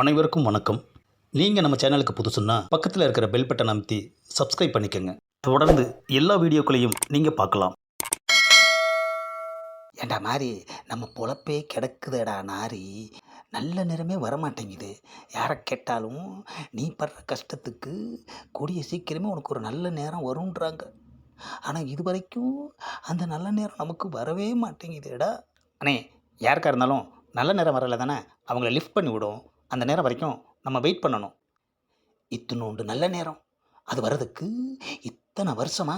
அனைவருக்கும் வணக்கம். நீங்கள் நம்ம சேனலுக்கு புதுசுன்னா பக்கத்தில் இருக்கிற பெல் பட்டன் அமைத்தி சப்ஸ்கிரைப் பண்ணிக்கோங்க. தொடர்ந்து எல்லா வீடியோக்களையும் நீங்கள் பார்க்கலாம். ஏண்டா மாதிரி நம்ம பொழப்பே கிடக்குதேடா நாரி நல்ல நேரமே வரமாட்டேங்குது. யாரை கேட்டாலும் நீ படுற கஷ்டத்துக்கு கூடிய சீக்கிரமே உனக்கு ஒரு நல்ல நேரம் வரும்ன்றாங்க. ஆனால் இது வரைக்கும் அந்த நல்ல நேரம் நமக்கு வரவே மாட்டேங்குதேடா. அண்ணே யாருக்காக இருந்தாலும் நல்ல நேரம் வரல தானே அவங்கள லிஃப்ட் பண்ணி விடும் அந்த நேரம் வரைக்கும் நம்ம வெயிட் பண்ணணும். இத்தினோண்டு நல்ல நேரம். அது வர்றதுக்கு இத்தனை வருஷமா?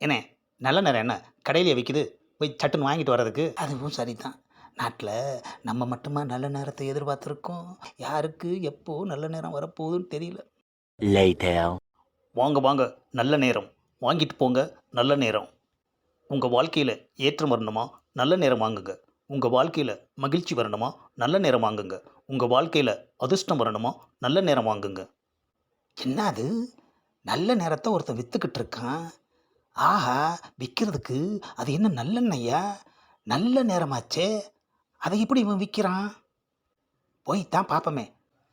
என்ன நல்ல நேரம் என்ன? கடையிலேயே விற்கிது போய் சட்டுன்னு வாங்கிட்டு வர்றதுக்கு? அதுவும் சரிதான். நாட்டில் நம்ம மட்டுமா நல்ல நேரத்தை எதிர்பார்த்துருக்கோம்? யாருக்கு எப்போ நல்ல நேரம் வரப்போகுதுன்னு தெரியல. வாங்க வாங்க நல்ல நேரம். வாங்கிட்டு போங்க நல்ல நேரம். உங்கள் வாழ்க்கையில் ஏற்றம் வரணுமா? நல்ல நேரம் வாங்குங்க. உங்கள் வாழ்க்கையில் மகிழ்ச்சி வரணுமா? நல்ல நேரம் வாங்குங்க. உங்கள் வாழ்க்கையில் அதிர்ஷ்டம் வரணுமா? நல்ல நேரம் வாங்குங்க. என்ன அது நல்ல நேரத்தை ஒருத்தன் விற்றுக்கிட்டு இருக்கான். ஆஹா விற்கிறதுக்கு அது என்ன நல்லெண்ணையா? நல்ல நேரமாச்சே. அதை எப்படி இவன் விற்கிறான் போய் தான் பார்ப்போமே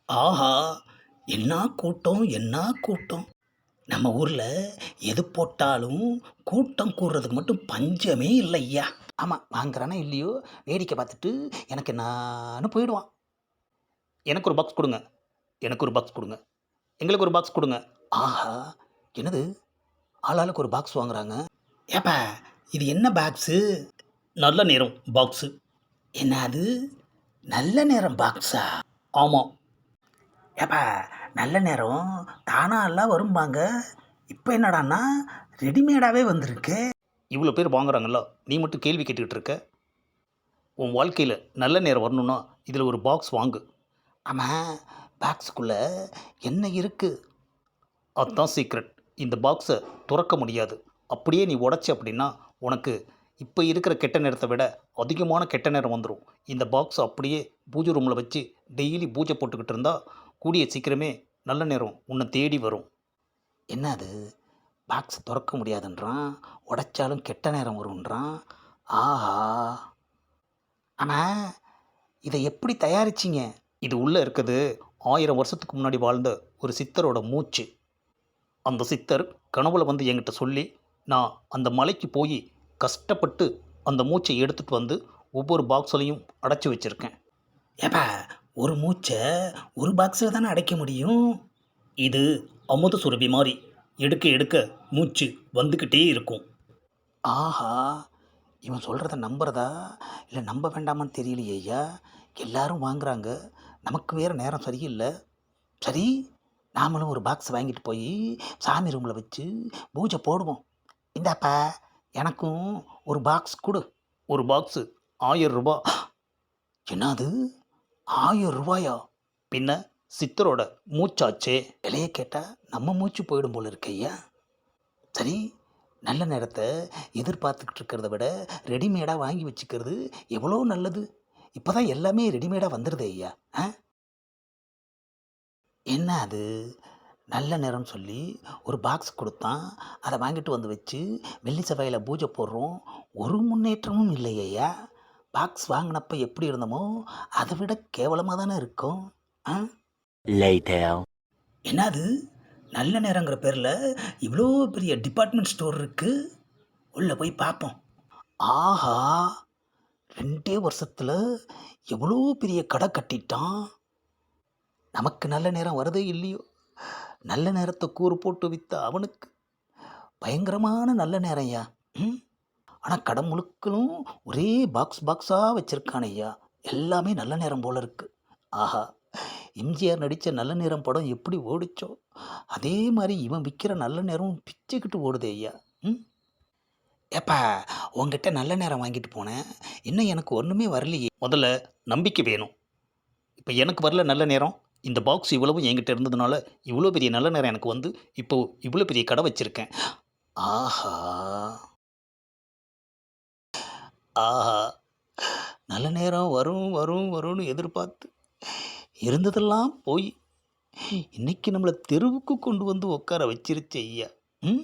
ஆஹா என்ன கூட்டம் என்ன கூட்டம்? நம்ம ஊரில் எது போட்டாலும் கூட்டம் கூடுறதுக்கு மட்டும் பஞ்சமே இல்லை ஐயா ஆமாம் வாங்குறானா இல்லையோ? வேடிக்கை பார்த்துட்டு எனக்கு என்னான்னு போயிடுவான். எனக்கு ஒரு பாக்ஸ் கொடுங்க. எனக்கு ஒரு பாக்ஸ் கொடுங்க. எங்களுக்கு ஒரு பாக்ஸ் கொடுங்க. ஆஹா என்னது? ஆளாளுக்கு ஒரு பாக்ஸ் வாங்குறாங்க. ஏப்பா இது என்ன பாக்ஸு நல்ல நேரம் பாக்ஸு என்ன அது? நல்ல நேரம் பாக்ஸா ஆமாம் ஏப்பா நல்ல நேரம் தானாலாம் வரும்பாங்க. இப்போ என்னடான்னா ரெடிமேடாகவே வந்திருக்கு. இவ்வளோ பேர் வாங்குறாங்கல்ல நீ மட்டும் கேள்வி கேட்டுக்கிட்டு இருக்க. உன் வாழ்க்கையில் நல்ல நேரம் வரணும்னா இதில் ஒரு பாக்ஸ் வாங்கு. ஆமாம் பாக்ஸுக்குள்ளே என்ன இருக்குது அதுதான் சீக்ரெட் இந்த பாக்ஸை துறக்க முடியாது. அப்படியே நீ உடச்சி அப்படின்னா உனக்கு இப்போ இருக்கிற கெட்ட நேரத்தை விட அதிகமான கெட்ட நேரம் வந்துடும் இந்த பாக்ஸ் அப்படியே பூஜை ரூமில் வச்சு டெய்லி பூஜை போட்டுக்கிட்டு இருந்தால் கூடிய சீக்கிரமே நல்ல நேரம் உன்னை தேடி வரும். என்ன அது? பாக்ஸ் திறக்க முடியாதுன்றான் உடைச்சாலும் கெட்ட நேரம் வரும்ன்றான். ஆஹா. ஆனால் இதை எப்படி தயாரிச்சிங்க? இது உள்ளே இருக்குது ஆயிரம் வருஷத்துக்கு முன்னாடி வாழ்ந்த ஒரு சித்தரோட மூச்சு. அந்த சித்தர் கனவுல வந்து என்கிட்ட சொல்லி நான் அந்த மலைக்கு போய் கஷ்டப்பட்டு அந்த மூச்சை எடுத்துகிட்டு வந்து ஒவ்வொரு பாக்ஸ்லையும் அடைச்சி வச்சுருக்கேன். ஏப்பா ஒரு மூச்சை ஒரு பாக்ஸில் தானே அடைக்க முடியும்? இது அமுத சுரபி மாதிரி எடுக்க எடுக்க மூச்சு வந்துக்கிட்டே இருக்கும். ஆஹா இவன் சொல்கிறத நம்புறதா? இல்லை நம்ப வேண்டாமான்னு தெரியலையே ஐயா. எல்லாரும் வாங்குறாங்க. நமக்கு வேறு நேரம் சரியில்லை. சரி நாமளும் ஒரு பாக்ஸ் வாங்கிட்டு போய் சாமி ரூமில் வச்சு பூஜை போடுவோம். இந்தாப்பா எனக்கும் ஒரு பாக்ஸ் கொடு. ஒரு பாக்ஸு ஆயிரம் ரூபாய் என்னது? ஆயிரம் ரூபாயா? பின்ன சித்தரோட மூச்சாச்சே. விலையை கேட்டால் நம்ம மூச்சு போயிடும் போல இருக்கு ஐயா. சரி நல்ல நேரத்தை எதிர்பார்த்துக்கிட்டு இருக்கிறத விட ரெடிமேடாக வாங்கி வச்சுக்கிறது எவ்வளோ நல்லது? இப்போ தான் எல்லாமே ரெடிமேடாக வந்துடுது ஐயா. ஆ? என்ன அது? நல்ல நேரம்னு சொல்லி ஒரு பாக்ஸ் கொடுத்தான். அதை வாங்கிட்டு வந்து வச்சு வெள்ளி செவ்வாயில் பூஜை போடுறோம். ஒரு முன்னேற்றமும் இல்லை ஐயா. பாக்ஸ் வாங்கினப்ப எப்படி இருந்தோமோ அதை விட கேவலமாக தானே இருக்கும். ஆ. என்னது? நல்ல நேரங்கிற பேரில் இவ்வளோ பெரிய டிபார்ட்மெண்ட் ஸ்டோர் இருக்குது உள்ளே போய் பார்ப்போம். ஆஹா! ரெண்டே வருஷத்தில் எவ்வளோ பெரிய கடை கட்டிட்டான்? நமக்கு நல்ல நேரம் வருதே இல்லையோ? நல்ல நேரத்தை கூறு போட்டு வித்த அவனுக்கு. பயங்கரமான நல்ல நேரம்யா ம்? ஆனால் கடை முழுக்களும் ஒரே பாக்ஸ் பாக்ஸாக வச்சுருக்கான் ஐயா. எல்லாமே நல்ல நேரம் போல இருக்கு. ஆஹா எம்ஜிஆர் நடித்த நல்ல நேரம் படம் எப்படி ஓடிச்சோ? அதே மாதிரி இவன் விற்கிற நல்ல நேரம் பிச்சுக்கிட்டு ஓடுதே ஐயா. ம்? ஏப்பா உங்ககிட்ட நல்ல நேரம் வாங்கிட்டு போனேன். இன்னும் எனக்கு ஒன்றுமே வரலையே. முதல்ல நம்பிக்கை வேணும். இப்போ எனக்கு வரல நல்ல நேரம். இந்த பாக்ஸ் இவ்வளவும் என்கிட்ட இருந்ததுனால இவ்வளோ பெரிய நல்ல நேரம் எனக்கு வந்து இப்போ இவ்வளோ பெரிய கடை வச்சுருக்கேன். ஆஹா. ஆஹா. நல்ல நேரம் வரும் வரும் வரும்னு எதிர்பார்த்து இருந்ததெல்லாம் போய் இன்னைக்கு நம்மளை தெருவுக்கு கொண்டு வந்து உட்கார வச்சிருச்சு ஐயா. ம்?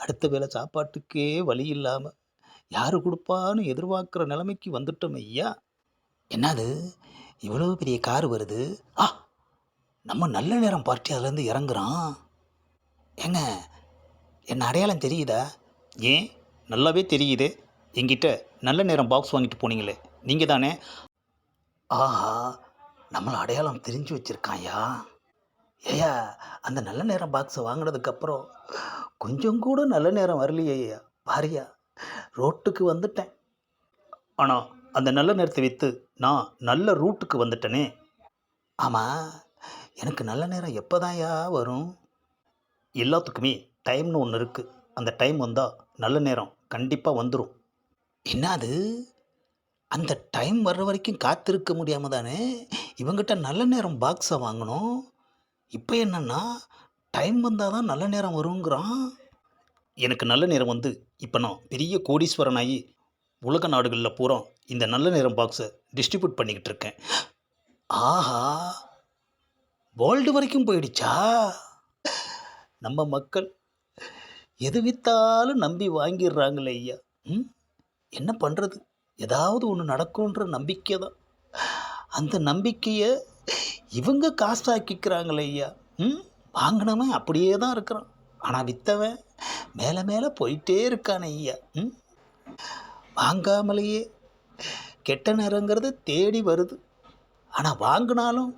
அடுத்த வேளை சாப்பாட்டுக்கே வழி இல்லாமல் யார் கொடுப்பான்னு எதிர்பார்க்குற நிலைமைக்கு வந்துட்டோம் ஐயா. என்னது? இவ்வளோ பெரிய கார் வருது. ஆ நம்ம நல்ல நேரம் பார்ட்டி அதுலேருந்து இறங்குறோம் ஏங்க என்ன அடையாளம் தெரியுதா? ஏன்? நல்லாவே தெரியுது. என்கிட்ட நல்ல நேரம் பாக்ஸ் வாங்கிட்டு போனீங்களே. நீங்கள் தானே ஆஹா நம்மளை அடையாளம் தெரிஞ்சு வச்சுருக்காயா ஏயா அந்த நல்ல நேரம் பாக்ஸை வாங்கினதுக்கப்புறம் கொஞ்சம் கூட நல்ல நேரம் வரலையேயா பாரியா ரோட்டுக்கு வந்துட்டேன். ஆனால் அந்த நல்ல நேரத்தை விற்று நான் நல்ல ரூட்டுக்கு வந்துட்டேனே. ஆமாம் எனக்கு நல்ல நேரம் எப்போதான்யா வரும்? எல்லாத்துக்குமே டைம்னு ஒன்று இருக்குது அந்த டைம் வந்தால் நல்ல நேரம் கண்டிப்பாக வந்துடும் என்னது? அந்த டைம் வர்ற வரைக்கும் காத்திருக்க முடியாமல் தானே இவங்கிட்ட நல்ல நேரம் பாக்ஸை வாங்கணும்? இப்போ என்னென்னா டைம் வந்தால் தான் நல்ல நேரம் வருங்கிறான். எனக்கு நல்ல நேரம் வந்து இப்போ நான் பெரிய கோடீஸ்வரனாகி உலக நாடுகளில் பூரா இந்த நல்ல நேரம் பாக்ஸை டிஸ்ட்ரிபியூட் பண்ணிக்கிட்டு இருக்கேன். ஆஹா! வேர்ல்டு வரைக்கும் போயிடுச்சா? நம்ம மக்கள் எது வித்தாலும் நம்பி வாங்கிடுறாங்களே ஐயா. ம்? என்ன பண்ணுறது ஏதாவது ஒன்று நடக்கும்ன்ற நம்பிக்கை தான் அந்த நம்பிக்கையை இவங்க காசாக்கிக்கிறாங்களே ஐயா. ம்? வாங்கினவன் அப்படியே தான் இருக்கிறான். ஆனால் விற்றவன் மேலே மேலே போயிட்டே இருக்கானே ஐயா. ம்? வாங்காமலேயே கெட்ட நேரங்கிறது தேடி வருது. ஆனால் வாங்கினாலும்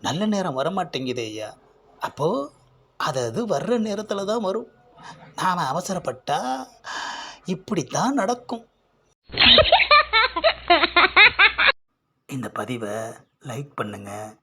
நல்ல நேரம் வரமாட்டேங்குதே ஐயா. அப்போது அது அது வர்ற நேரத்தில் தான் வரும். நாம் அவசரப்பட்டா இப்படித்தான் நடக்கும். இந்த பதிவை லைக் பண்ணுங்கள்